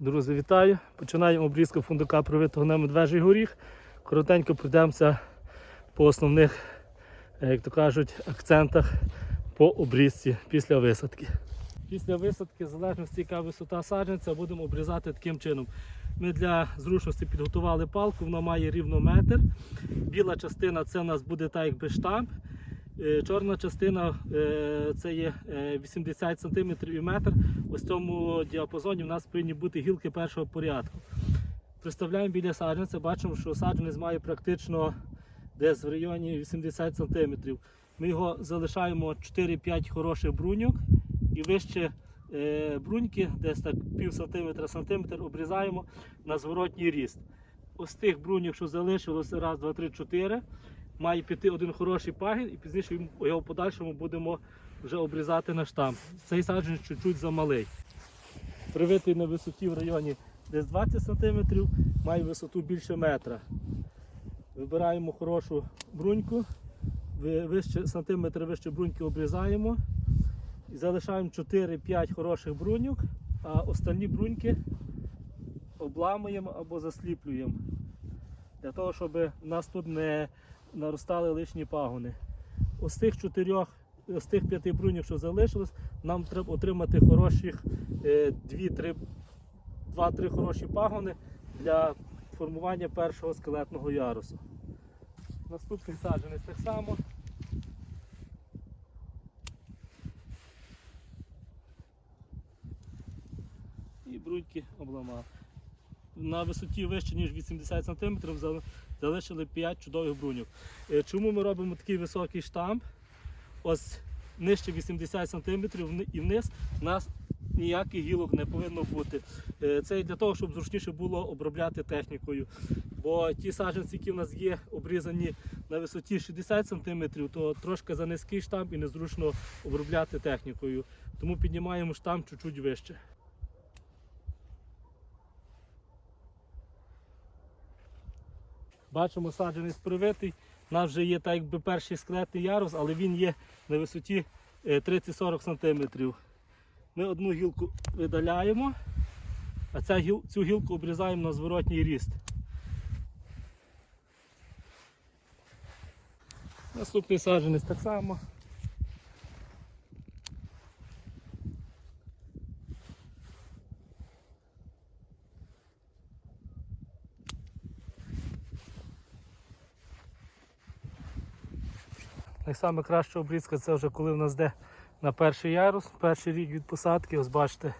Друзі, вітаю! Починаємо обрізку фундука привитого на медвежий горіх. Коротенько пройдемося по основних, е, як то кажуть, акцентах по обрізці після висадки. Після висадки, в залежності яка висота саджанця, будемо обрізати таким чином. Ми для зручності підготували палку, вона має рівно метр. Біла частина це у нас буде так, якби штамп. Е, Чорна частина е, це є е, 80 см і метр. Ось в цьому діапазоні в нас повинні бути гілки першого порядку. Представляємо біля саджанця, бачимо, що саджанець має практично десь в районі 80 см. Ми його залишаємо 4-5 хороших бруньок і вище е, бруньки, десь так пів сантиметра сантиметр, обрізаємо на зворотній ріст. Ось тих бруньок, що залишилося, раз, два, три, чотири має піти один хороший пагін, і пізніше його в подальшому будемо вже обрізати на штамп. Цей саджанець чуть-чуть замалий. Привитий на висоті в районі десь 20 см, має висоту більше метра. Вибираємо хорошу бруньку, вище, сантиметр вище бруньки обрізаємо і залишаємо 4-5 хороших бруньок, а остальні бруньки обламуємо або засліплюємо. Для того, щоб у нас тут не наростали лишні пагони. Ось тих чотирьох, з тих п'яти брунів, що залишилось, нам треба отримати хороших е, дві-три, два-три хороші пагони для формування першого скелетного ярусу. Наступний саджанець так само. І бруньки обламав. На висоті вище, ніж 80 см залишили 5 чудових бруньок. Е, Чому ми робимо такий високий штамп? Ось нижче 80 см і вниз у нас ніяких гілок не повинно бути. Е, Це для того, щоб зручніше було обробляти технікою. Бо ті саджанці, які в нас є обрізані на висоті 60 см, то трошки за низький штамп і незручно обробляти технікою. Тому піднімаємо штамп чуть-чуть вище. Бачимо, саджанець привитий. У нас вже є так якби перший скелетний ярус, але він є на висоті е, 30-40 см. Ми одну гілку видаляємо, а цю гілку обрізаємо на зворотній ріст. Наступний саджанець так само. Найсаме обрізка це вже коли в нас йде на перший ярус, перший рік від посадки, ось бачите.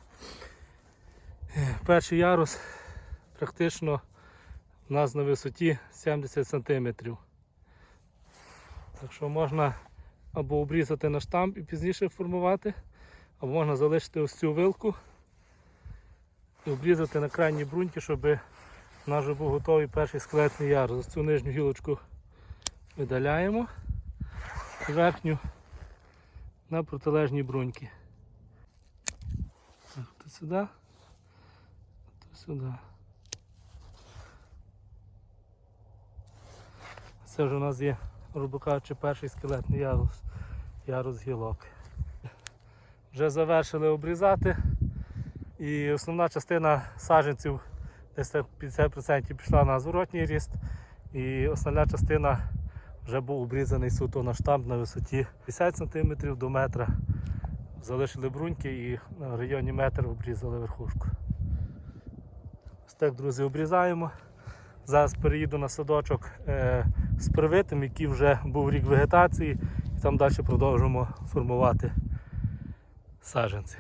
Перший ярус практично у нас на висоті 70 см. Так що можна або обрізати на штамп і пізніше формувати, або можна залишити ось цю вилку і обрізати на крайній бруньки, щоб у нас вже був готовий перший скелетний ярус. Ось цю нижню гілочку видаляємо верхню на протилежні бруньки. Так, то сюди, то сюди. Це вже у нас є, грубо кажучи, перший скелетний ярус, ярус гілок. Вже завершили обрізати і основна частина саджанців десь 50% пішла на зворотній ріст і основна частина вже був обрізаний суто на штамп на висоті 50 см до метра. Залишили бруньки і на районі метр обрізали верхушку. Ось так, друзі, обрізаємо. Зараз переїду на садочок е, з привитим, який вже був рік вегетації, і там далі продовжимо формувати саджанці.